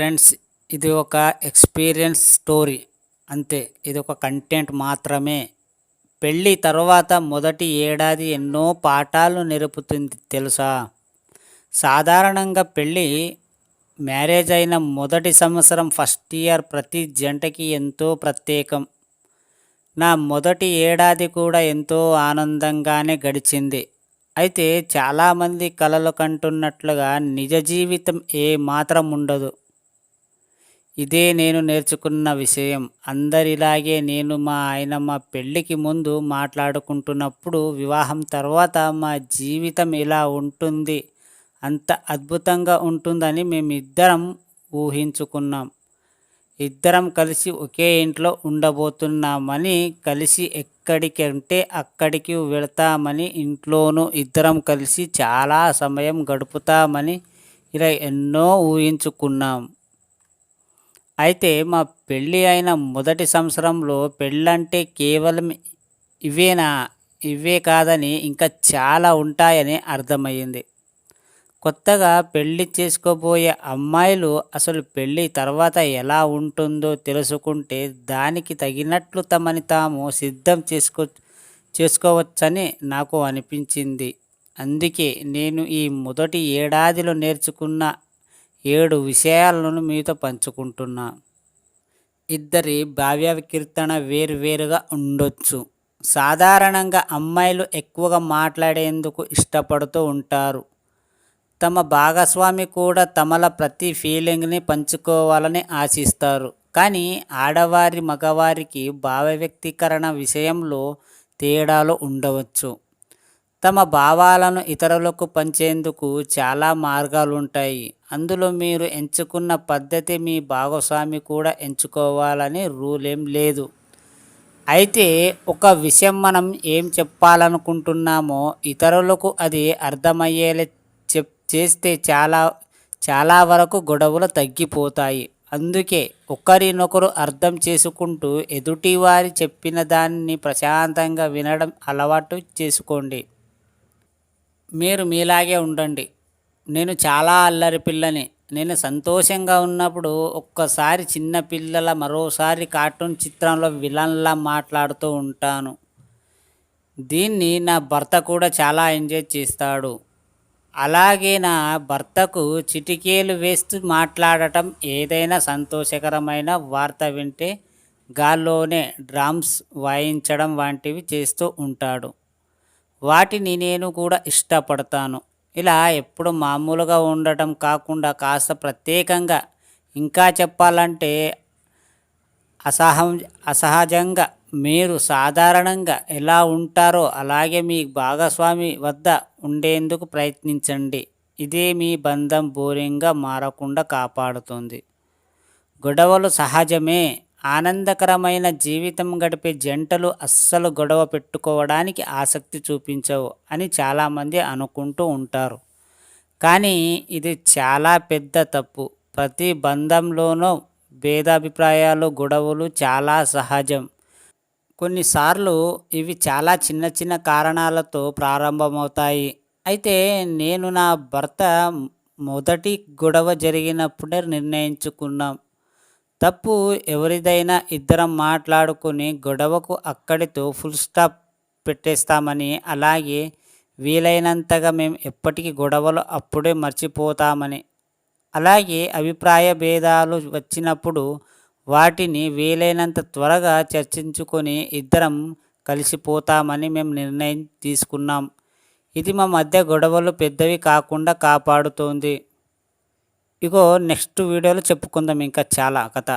Friends ఇది ఒక experience story. అంతే ఇది ఒక కంటెంట్ మాత్రమే. పెళ్ళి తర్వాత మొదటి ఏడాది ఎన్నో పాఠాలు నేర్పుతుంది తెలుసా? సాధారణంగా పెళ్ళి మ్యారేజ్ అయిన మొదటి సంవత్సరం ఫస్ట్ ఇయర్ ప్రతి జంటకి ఎంతో ప్రత్యేకం. నా మొదటి ఏడాది కూడా ఎంతో ఆనందంగానే గడిచింది. అయితే చాలామంది కలలు కంటున్నట్లుగా నిజ జీవితం ఏ మాత్రం ఉండదు. ఇదే నేను నేర్చుకున్న విషయం. అందరిలాగే నేను మా ఆయన మా పెళ్ళికి ముందు మాట్లాడుకుంటున్నప్పుడు వివాహం తర్వాత మా జీవితం ఇలా ఉంటుంది. అంత అద్భుతంగా ఉంటుందని మేమిద్దరం ఊహించుకున్నాం. ఇద్దరం కలిసి ఒకే ఇంట్లో ఉండబోతున్నామని కలిసి ఎక్కడికంటే అక్కడికి వెళతామని ఇంట్లోనూ ఇద్దరం కలిసి చాలా సమయం గడుపుతామని ఇలా ఎన్నో ఊహించుకున్నాం. అయితే మా పెళ్ళి అయిన మొదటి సంవత్సరంలో పెళ్ళంటే కేవలం ఇవేనా? ఇవే కాదని ఇంకా చాలా ఉంటాయని అర్థమయ్యింది. కొత్తగా పెళ్ళి చేసుకోబోయే అమ్మాయిలు అసలు పెళ్ళి తర్వాత ఎలా ఉంటుందో తెలుసుకుంటే దానికి తగినట్లు తమని తాము సిద్ధం చేసుకో చేసుకోవచ్చని నాకు అనిపించింది. అందుకే నేను ఈ మొదటి ఏడాదిలో నేర్చుకున్న ఏడు విషయాలను మీతో పంచుకుంటున్నా. ఇద్దరి భావ్య వేరువేరుగా ఉండొచ్చు. సాధారణంగా అమ్మాయిలు ఎక్కువగా మాట్లాడేందుకు ఇష్టపడుతూ ఉంటారు. తమ భాగస్వామి కూడా తమల ప్రతి ఫీలింగ్ని పంచుకోవాలని ఆశిస్తారు. కానీ ఆడవారి మగవారికి భావ వ్యక్తీకరణ విషయంలో తేడాలు ఉండవచ్చు. తమ భావాలను ఇతరులకు పంచేందుకు చాలా మార్గాలు ఉంటాయి అందులో మీరు ఎంచుకున్న పద్ధతి మీ భాగస్వామి కూడా ఎంచుకోవాలని రూల్ ఏం లేదు. అయితే ఒక విషయం మనం ఏం చెప్పాలనుకుంటున్నామో ఇతరులకు అది అర్థమయ్యేలా చెప్ చేస్తే చాలా చాలా వరకు గొడవలు తగ్గిపోతాయి. అందుకే ఒకరినొకరు అర్థం చేసుకుంటూ ఎదుటివారి చెప్పిన దాన్ని ప్రశాంతంగా వినడం అలవాటు చేసుకోండి. మీరు మీలాగే ఉండండి. నేను చాలా అల్లరి పిల్లని. నేను సంతోషంగా ఉన్నప్పుడు ఒక్కసారి చిన్న పిల్లల మరోసారి కార్టూన్ చిత్రంలో విలన్లా మాట్లాడుతూ ఉంటాను. దీన్ని నా భర్త కూడా చాలా ఎంజాయ్ చేస్తాడు. అలాగే నా భర్తకు చిటికేలు వేస్తూ మాట్లాడటం ఏదైనా సంతోషకరమైన వార్త వింటే గాల్లోనే డ్రామ్స్ వాయించడం వంటివి చేస్తూ ఉంటాడు. వాటిని నేను కూడా ఇష్టపడతాను. ఇలా ఎప్పుడు మామూలుగా ఉండటం కాకుండా కాస్త ప్రత్యేకంగా ఇంకా చెప్పాలంటే అసహం అసహజంగా మీరు సాధారణంగా ఎలా ఉంటారో అలాగే మీ భాగస్వామి వద్ద ఉండేందుకు ప్రయత్నించండి. ఇదే మీ బంధం బోరింగ్గా మారకుండా కాపాడుతుంది. గొడవలు సహజమే. ఆనందకరమైన జీవితం గడిపే జంటలు అస్సలు గొడవ పెట్టుకోవడానికి ఆసక్తి చూపించవు అని చాలామంది అనుకుంటూ ఉంటారు. కానీ ఇది చాలా పెద్ద తప్పు. ప్రతి బంధంలోనూ భేదాభిప్రాయాలు గొడవలు చాలా సహజం. కొన్నిసార్లు ఇవి చాలా చిన్న చిన్న కారణాలతో ప్రారంభమవుతాయి. అయితే నేను నా భర్త మొదటి గొడవ జరిగినప్పుడే నిర్ణయించుకున్నాం. తప్పు ఎవరిదైనా ఇద్దరం మాట్లాడుకుని గొడవకు అక్కడితో ఫుల్ స్టాప్ పెట్టేస్తామని అలాగే వీలైనంతగా మేము ఎప్పటికీ గొడవలు అప్పుడే మర్చిపోతామని. అలాగే అభిప్రాయ భేదాలు వచ్చినప్పుడు వాటిని వీలైనంత త్వరగా చర్చించుకొని ఇద్దరం కలిసిపోతామని మేము నిర్ణయం తీసుకున్నాం. ఇది మా మధ్య గొడవలు పెద్దవి కాకుండా కాపాడుతోంది. ఇగో నెక్స్ట్ వీడియోలో చెప్పుకుందాం ఇంకా చాలా కథ.